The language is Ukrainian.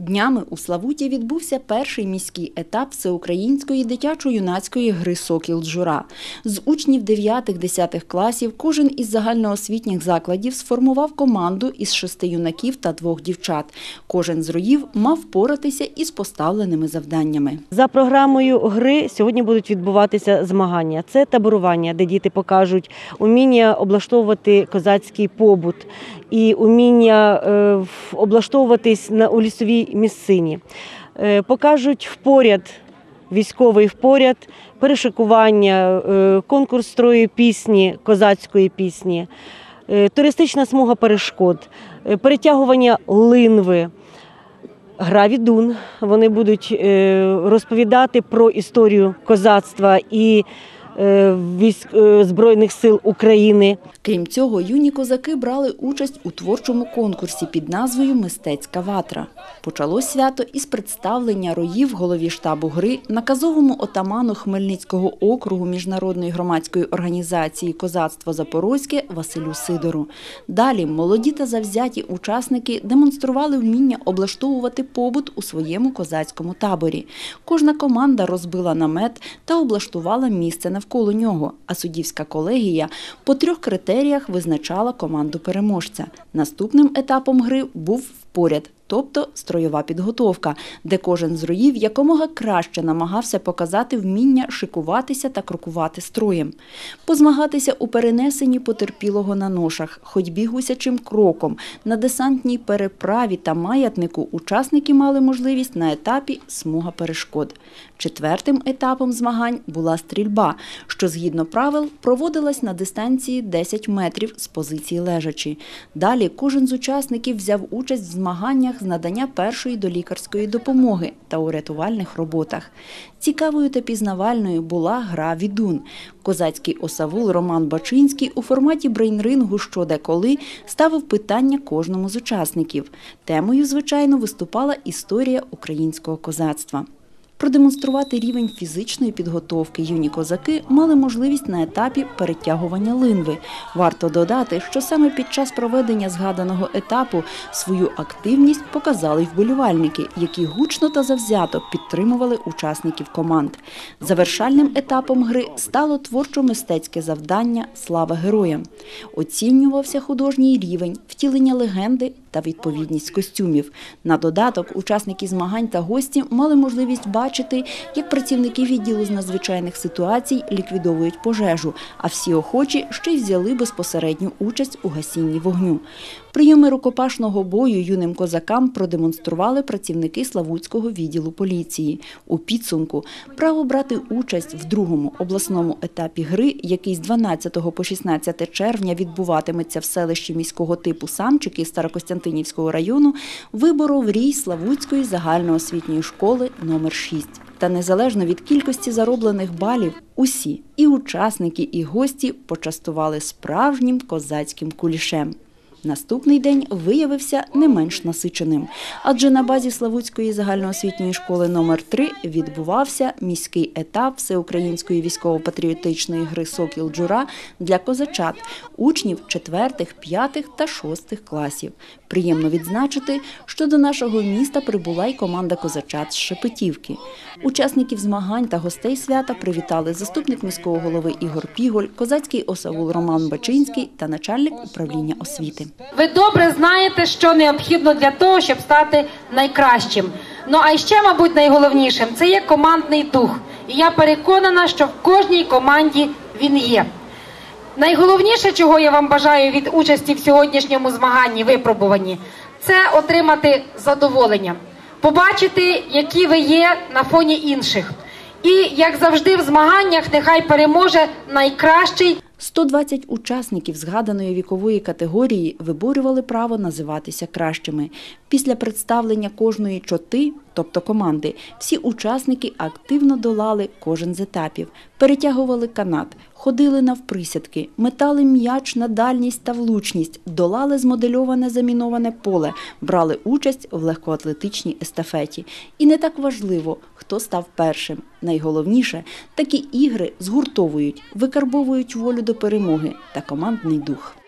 Днями у Славуті відбувся перший міський етап всеукраїнської дитячо-юнацької гри Сокіл Джура. З учнів 9-10 класів кожен із загальноосвітніх закладів сформував команду із шести юнаків та двох дівчат. Кожен з роїв мав впоратися із поставленими завданнями. За програмою гри сьогодні будуть відбуватися змагання. Це таборування, де діти покажуть уміння облаштовувати козацький побут і уміння е, облаштовуватись на у лісовій місцині. Е, Покажуть впоряд. Військовий впоряд, перешикування, е, конкурс строю пісні, козацької пісні, е, туристична смуга перешкод, перетягування линви, Гра відун. Вони будуть розповідати про історію козацтва і військ е, Збройних сил України. Крім цього, юні козаки брали участь у творчому конкурсі під назвою Мистецька ватра. Почалось свято із представлення роїв голові штабу гри, наказовому отаману Хмельницького округу міжнародної громадської організації Козацтво Запорозьке Василю Сидору. Далі молоді та завзяті учасники демонстрували вміння облаштовувати побут у своєму козацькому таборі. Кожна команда розбила намет та облаштувала місце навколо нього, а суддівська колегія по трьох критеріях визначала команду переможця. Наступним етапом гри був впоряд, тобто строєва підготовка, де кожен з роїв якомога краще намагався показати вміння шикуватися та крокувати строєм, позмагатися у перенесенні потерпілого на ношах, ходьбі гусячим кроком, на десантній переправі та маятнику учасники мали можливість на етапі смуга перешкод. Четвертим етапом змагань була стрільба, що згідно правил проводилась на дистанції 10 метрів з позиції лежачі. Далі кожен з учасників взяв участь в змаганнях з надання першої долікарської допомоги та у рятувальних роботах. Цікавою та пізнавальною була гра «Відун». Козацький осавул Роман Бачинський у форматі брейнрингу «Що де коли» ставив питання кожному з учасників. Темою, звичайно, виступала історія українського козацтва. Продемонструвати рівень фізичної підготовки юні козаки мали можливість на етапі перетягування линви. Варто додати, що саме під час проведення згаданого етапу свою активність показали й вболівальники, які гучно та завзято підтримували учасників команд. Завершальним етапом гри стало творчо-мистецьке завдання Слава героям. Оцінювався художній рівень, втілення легенди та відповідність костюмів. На додаток учасники змагань та гості мали можливість бачити, як працівники відділу з надзвичайних ситуацій ліквідовують пожежу, а всі охочі ще й взяли безпосередню участь у гасінні вогню. Прийоми рукопашного бою юним козакам продемонстрували працівники Славутського відділу поліції. У підсумку право брати участь в другому обласному етапі гри, який з 12 по 16 червня відбуватиметься в селищі міського типу Самчики Старокостянтинівського району, виборов рій Славутської загальноосвітньої школи номер 6. Та незалежно від кількості зароблених балів, усі і учасники, і гості почастували справжнім козацьким кулішем. Наступний день виявився не менш насиченим, адже на базі Славутської загальноосвітньої школи номер 3 відбувався міський етап всеукраїнської військово-патріотичної гри Сокіл Джура для козачат, учнів 4, 5 та 6 класів. Приємно відзначити, що до нашого міста прибула й команда козачат з Шепетівки. Учасників змагань та гостей свята привітали заступник міського голови Ігор Піголь, козацький осавул Роман Бачинський та начальник управління освіти. Ви добре знаєте, що необхідно для того, щоб стати найкращим. Ну а ще, мабуть, найголовнішим це є командний дух. І я переконана, що в кожній команді він є. Найголовніше, чого я вам бажаю від участі в сьогоднішньому змаганні випробуванні, це отримати задоволення, побачити, які ви є на фоні інших. І як завжди в змаганнях, нехай переможе найкращий 120 учасників згаданої вікової категорії виборювали право називатися кращими. Після представлення кожної чоти, тобто команди, всі учасники активно долали кожен з етапів, перетягували канат, ходили навприсядки, метали м'яч на дальність та влучність, долали змодельоване заміноване поле, брали участь в легкоатлетичній естафеті. І не так важливо, хто став першим. Найголовніше, такі ігри згуртовують, викарбовують волю до перемоги та командний дух.